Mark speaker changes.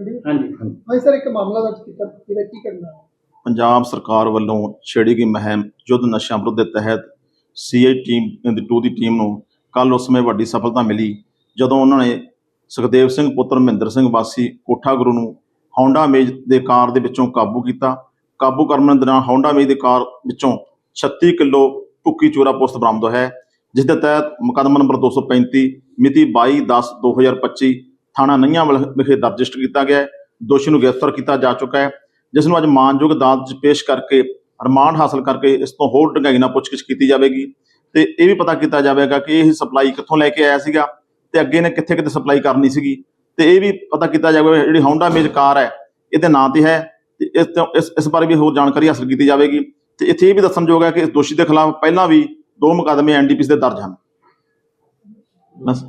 Speaker 1: ਹਾਂਜੀ
Speaker 2: ਹਾਂਜੀ। ਸਰ ਇੱਕ ਮਾਮਲਾ ਦਰਜ ਕੀਤਾ ਜਿਹੜਾ ਕੀ ਕਰਨਾ ਹੈ?
Speaker 3: ਪੰਜਾਬ ਸਰਕਾਰ ਵੱਲੋਂ ਛੇੜੀ ਗਈ ਮੁਹਿੰਮ ਯੁੱਧ ਨਸ਼ਿਆਂ ਵਿਰੁੱਧ ਦੇ ਤਹਿਤ ਸੀਆਈ ਟੀਮ ਦੀ 2 ਦੀ ਟੀਮ ਨੂੰ ਕੱਲ ਉਸ ਸਮੇਂ ਵੱਡੀ ਸਫਲਤਾ ਮਿਲੀ ਜਦੋਂ ਉਹਨਾਂ ਨੇ ਸੁਖਦੇਵ ਸਿੰਘ ਪੁੱਤਰ ਮਹਿੰਦਰ ਸਿੰਘ ਵਾਸੀ ਕੋਠਾ ਗੁਰੂ ਨੂੰ ਹੌਂਡਾ ਮੇਜ ਦੇ ਕਾਰ ਦੇ ਵਿੱਚੋਂ ਕਾਬੂ ਕੀਤਾ। ਕਾਬੂ ਕਰਨ ਦੇ ਦੌਰਾਨ ਹੌਂਡਾ ਮੇਜ ਦੇ ਕਾਰ ਵਿੱਚੋਂ 36 ਕਿਲੋ ਭੁੱਕੀ ਚੋਰਾ ਪੋਸਤ ਬਰਾਮਦ ਹੋਇਆ ਹੈ ਜਿਸ ਦੇ ਤਹਿਤ ਮੁਕੱਦਮਾ ਨੰਬਰ 235 ਮਿਤੀ 22/10/2025 ਥਾਣਾ ਨਈਆਂਵਾਲ ਵਿਖੇ ਦਰਜ ਰਜਿਸਟਰ ਕੀਤਾ ਗਿਆ ਹੈ। ਦੋਸ਼ੀ ਨੂੰ ਗ੍ਰਿਫਤਾਰ ਕੀਤਾ ਜਾ ਚੁੱਕਾ ਹੈ। ਜਿਸ ਨੂੰ ਅੱਜ ਮਾਨਯੋਗ ਅਦਾਲਤ 'ਚ ਪੇਸ਼ ਕਰਕੇ ਰਿਮਾਂਡ ਹਾਸਲ ਕਰਕੇ ਇਸ ਤੋਂ ਹੋਰ ਡੂੰਘਾਈ ਨਾਲ ਪੁੱਛਗਿੱਛ ਕੀਤੀ ਜਾਵੇਗੀ। ਤੇ ਇਹ ਵੀ ਪਤਾ ਕੀਤਾ ਜਾਵੇਗਾ ਕਿ ਇਹ ਸਪਲਾਈ ਕਿੱਥੋਂ ਲੈ ਕੇ ਆਇਆ ਸੀਗਾ ਤੇ ਅੱਗੇ ਨੇ ਕਿੱਥੇ ਕਿੱਥੇ ਸਪਲਾਈ ਕਰਨੀ ਸੀਗੀ। ਤੇ ਇਹ ਵੀ ਪਤਾ ਕੀਤਾ ਜਾਵੇਗਾ ਜਿਹੜੀ ਹੌਂਡਾ ਮੇਜ ਕਾਰ ਹੈ, ਇਹਦੇ ਨਾਂ ਤੇ ਹੈ ਤੇ ਇਸ ਤੋਂ, ਇਸ ਇਸ ਬਾਰੇ ਵੀ ਹੋਰ ਜਾਣਕਾਰੀ ਹਾਸਲ ਕੀਤੀ ਜਾਵੇਗੀ। ਤੇ ਇੱਥੇ ਇਹ ਵੀ ਦੱਸਣਯੋਗ ਹੈ ਕਿ ਇਸ ਦੋਸ਼ੀ ਦੇ ਖਿਲਾਫ ਪਹਿਲਾਂ ਵੀ ਦੋ ਮੁਕੱਦਮੇ ਐਨਡੀਪੀਸ ਦੇ ਦਰਜ ਹਨ। ਬਸ।